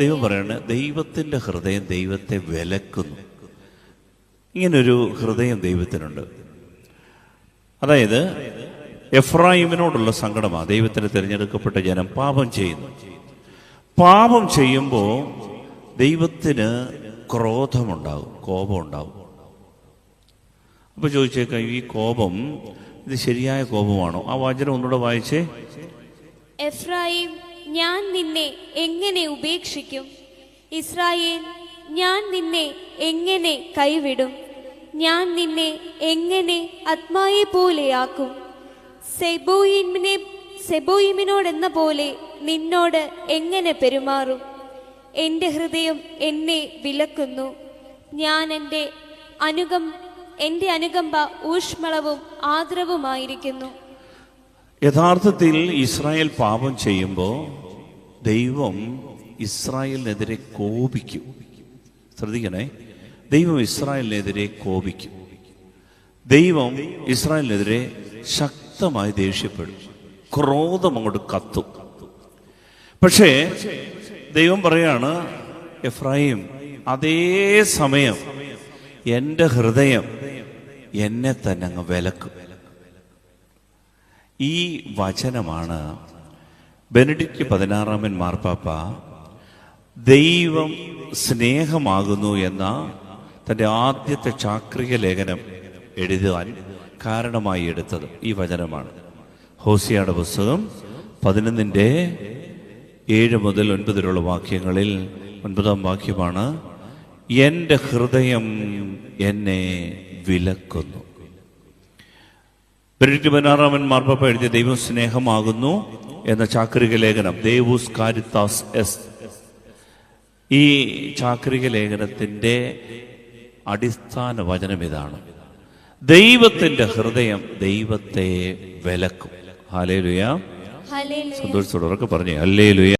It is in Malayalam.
ദൈവം പറയാണ് ദൈവത്തിന്റെ ഹൃദയം ദൈവത്തെ വിലക്കുന്നു. ഇങ്ങനൊരു ഹൃദയം ദൈവത്തിനുണ്ട്. അതായത് എഫ്രായിമിനോടുള്ള സങ്കടമാണ് ദൈവത്തിന് തിരഞ്ഞെടുക്കപ്പെട്ട ജനം പാപം ചെയ്യുന്നു. പാപം ചെയ്യുമ്പോൾ ദൈവത്തിന് ക്രോധമുണ്ടാകും കോപമുണ്ടാകും അപ്പോൾ ചോദിച്ചേക്കാം ഈ കോപം ഇത് ശരിയായ കോപമാണോ? ആ വാചനം ഒന്നുകൂടെ വായിച്ചേ. എഫ്രായിം ഞാൻ നിന്നെ എങ്ങനെ ഉപേക്ഷിക്കും? ഇസ്രായേൽ ഞാൻ നിന്നെ എങ്ങനെ കൈവിടും? ഞാൻ നിന്നെ എങ്ങനെ ആത്മായെ പോലെയാക്കും സെബോയിമിനെ സെബോയിമിനോടെന്ന പോലെ നിന്നോട് എങ്ങനെ പെരുമാറും? എന്റെ ഹൃദയം എന്നെ വിലക്കുന്നു. ഞാൻ എന്റെ അനുകം എന്റെ അനുകമ്പ ഊഷ്മളവും ആർദ്രവുമായിരിക്കുന്നു യഥാർത്ഥത്തിൽ ഇസ്രായേൽ പാപം ചെയ്യുമ്പോൾ ദൈവം ഇസ്രായേലിനെതിരെ കോപിക്കും. ശ്രദ്ധിക്കണേ. ദൈവം ഇസ്രായേലിനെതിരെ കോപിക്കും. ദൈവം ഇസ്രായേലിനെതിരെ ശക്തമായി ദേഷ്യപ്പെടും. ക്രോധം അങ്ങോട്ട് കത്തും. പക്ഷേ ദൈവം പറയാണ് എഫ്രൈം അതേ സമയം എന്റെ ഹൃദയം എന്നെ തന്നെ അങ്ങ് വിലക്കും. ഈ വചനമാണ് ബെനഡിക്റ്റ് പതിനാറാമൻ മാർപ്പാപ്പ ദൈവം സ്നേഹമാകുന്നു എന്ന തന്റെ ആദ്യത്തെ ചാക്രിക ലേഖനം എഴുതുവാൻ കാരണമായി എടുത്തത് ഈ വചനമാണ്. ഹോസിയുടെ പുസ്തകം പതിനൊന്നിന്റെ ഏഴ് മുതൽ ഒൻപത് വരെയുള്ള വാക്യങ്ങളിൽ ഒൻപതാം വാക്യമാണ് എന്റെ ഹൃദയം എന്നെ വിലക്കുന്നു. ബെനഡിക്റ്റ് പതിനാറാമൻ മാർപ്പാപ്പ എഴുതിയ ദൈവം സ്നേഹമാകുന്നു എന്ന ചാക്രിക ലേഖനം ദേവൂസ് കാരിത്താസ് എസ്. ഈ ചാക്രിക ലേഖനത്തിന്റെ അടിസ്ഥാന വചനം ഇതാണ്. ദൈവത്തിന്റെ ഹൃദയം ദൈവത്തെ വിലക്കും. Hallelujah hallelujah. സന്തോഷത്തോടെ ഉറക്കെ പറഞ്ഞു. ഹല്ലേലുയ.